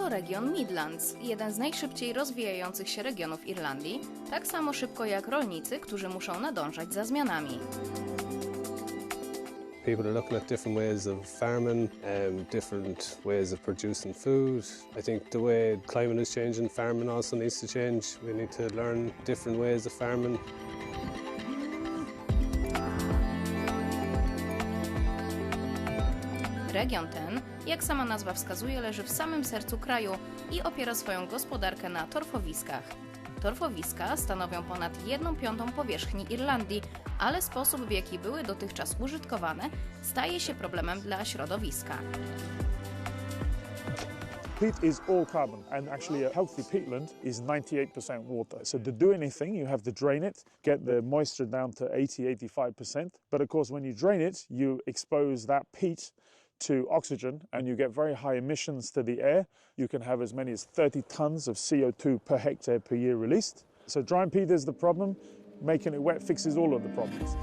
Oto region Midlands, jeden z najszybciej rozwijających się regionów Irlandii, tak samo szybko jak rolnicy, którzy muszą nadążać za zmianami. People are looking at different ways of farming, um, different ways of producing food. I think the way climate is changing, farming also needs to change. We need to learn different ways of farming. Region ten, jak sama nazwa wskazuje, leży w samym sercu kraju i opiera swoją gospodarkę na torfowiskach. Torfowiska stanowią ponad 1 piątą powierzchni Irlandii, ale sposób w jaki były dotychczas użytkowane staje się problemem dla środowiska. Peat is all carbon, and actually, a healthy peatland is 98% water. So, to do anything, you have to drain it, get the moisture down to 80 85%. But of course, when you drain it, you expose that peat to oxygen and you get very high emissions to the air. You can have as many as 30 tons of CO2 per hectare per year released. So, drying peat is the problem, making it wet fixes all of the problems.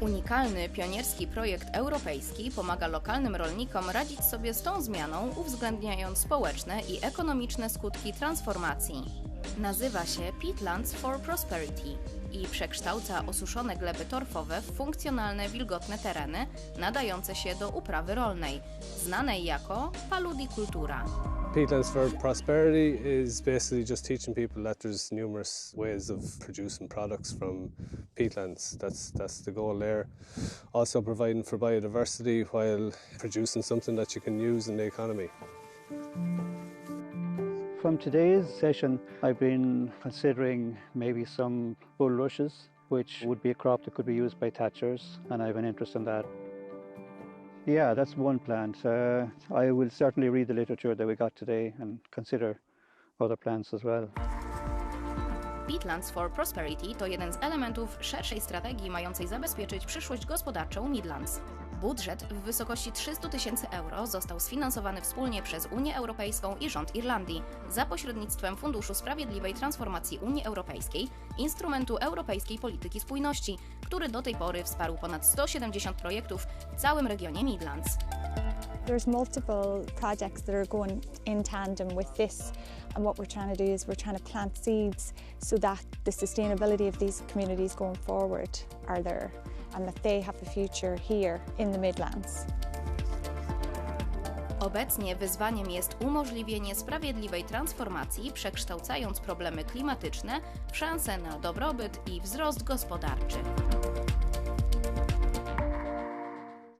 Unikalny, pionierski projekt europejski pomaga lokalnym rolnikom radzić sobie z tą zmianą, uwzględniając społeczne i ekonomiczne skutki transformacji. Nazywa się Peatlands for Prosperity i przekształca osuszone gleby torfowe w funkcjonalne, wilgotne tereny nadające się do uprawy rolnej, znanej jako paludikultura. Peatlands for Prosperity is basically just teaching people that there's numerous ways of producing products from peatlands. That's that's the goal there. Also providing for biodiversity while producing something that you can use in the economy. From today's session, I've been considering maybe some bulrushes, which would be a crop that could be used by thatchers, and I have an interest in that. Yeah, that's one plant. Uh, I will certainly read the literature that we got today and consider other plants as well. Peatlands for Prosperity to jeden z elementów szerszej strategii mającej zabezpieczyć przyszłość gospodarczą Midlands. Budżet w wysokości 300 tysięcy euro został sfinansowany wspólnie przez Unię Europejską i rząd Irlandii za pośrednictwem Funduszu Sprawiedliwej Transformacji Unii Europejskiej, instrumentu Europejskiej Polityki Spójności, który do tej pory wsparł ponad 170 projektów w całym regionie Midlands. There's multiple projects that are going in tandem with this, and what we're trying to do is we're trying to plant seeds so that the sustainability of these communities going forward are there and that they have a future here in the Midlands. Obecnie wyzwaniem jest umożliwienie sprawiedliwej transformacji, przekształcając problemy klimatyczne w szanse na dobrobyt i wzrost gospodarczy.